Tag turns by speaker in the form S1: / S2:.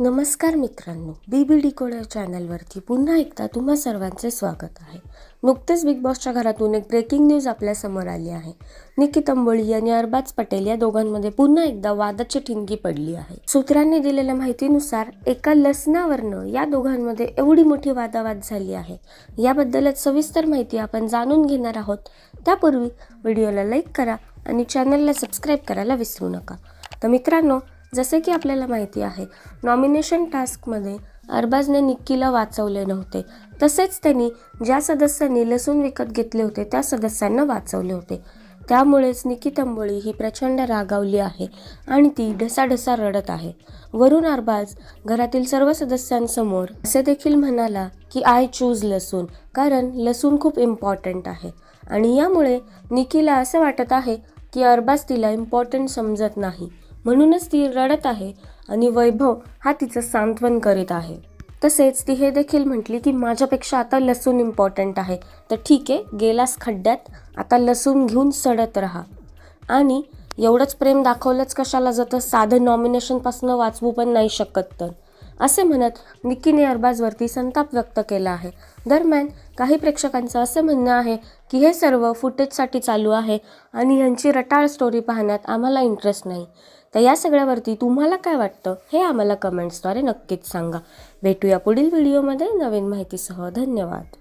S1: नमस्कार मित्रांनो बी बी डिकोडर चॅनलवरती पुन्हा एकदा तुम्हा सर्वांचे स्वागत आहे. नुकतेच बिग बॉसच्या घरातून एक ब्रेकिंग न्यूज आपल्यासमोर आली आहे. निकी तंबोळी आणि अरबाज पटेल या दोघांमध्ये पुन्हा एकदा वादाची ठिणगी पडली आहे. सूत्रांनी दिलेल्या माहितीनुसार एका लसणावरनं या दोघांमध्ये एवढी मोठी वादावाद झाली आहे. याबद्दलच सविस्तर माहिती आपण जाणून घेणार आहोत. त्यापूर्वी व्हिडिओला लाईक करा आणि चॅनलला सबस्क्राईब करायला विसरू नका. तर मित्रांनो जसे की आपल्याला माहिती आहे नॉमिनेशन टास्कमध्ये अरबाजने निक्कीला वाचवले नव्हते. तसेच त्यांनी ज्या सदस्यांनी लसूण विकत घेतले होते त्या सदस्यांना वाचवले होते. त्यामुळेच निकी तंबोळी ही प्रचंड रागावली आहे आणि ती ढसाढसा रडत आहे. वरुण अरबाज घरातील सर्व सदस्यांसमोर असे देखील म्हणाला की आय चूज लसूण कारण लसूण खूप इम्पॉर्टंट आहे. आणि यामुळे निकीला असं वाटत आहे की अरबाज तिला इम्पॉर्टंट समजत नाही. म्हणूनच ती रडत आहे आणि वैभव हा तिचं सांत्वन करीत आहे. तसेच ती हे देखील म्हटली की माझ्यापेक्षा आता लसूण इम्पॉर्टंट आहे. तर ठीक आहे गेलास खड्ड्यात आता लसूण घेऊन सडत राहा. आणि एवढंच प्रेम दाखवलंच कशाला जातं साधं नॉमिनेशनपासून वाचवू पण नाही शकत तर. असे म्हणत निक्कीने अरबाजवरती संताप व्यक्त केला आहे. दरम्यान काही प्रेक्षकांचं असं म्हणणं आहे की हे सर्व फुटेजसाठी चालू आहे आणि यांची रटाळ स्टोरी पाहण्यात आम्हाला इंटरेस्ट नाही. तर या सगळ्यावरती तुम्हाला काय वाटतं हे आम्हाला कमेंट्सद्वारे नक्कीच सांगा. भेटूया पुढील व्हिडिओमध्ये नवीन माहितीसह धन्यवाद.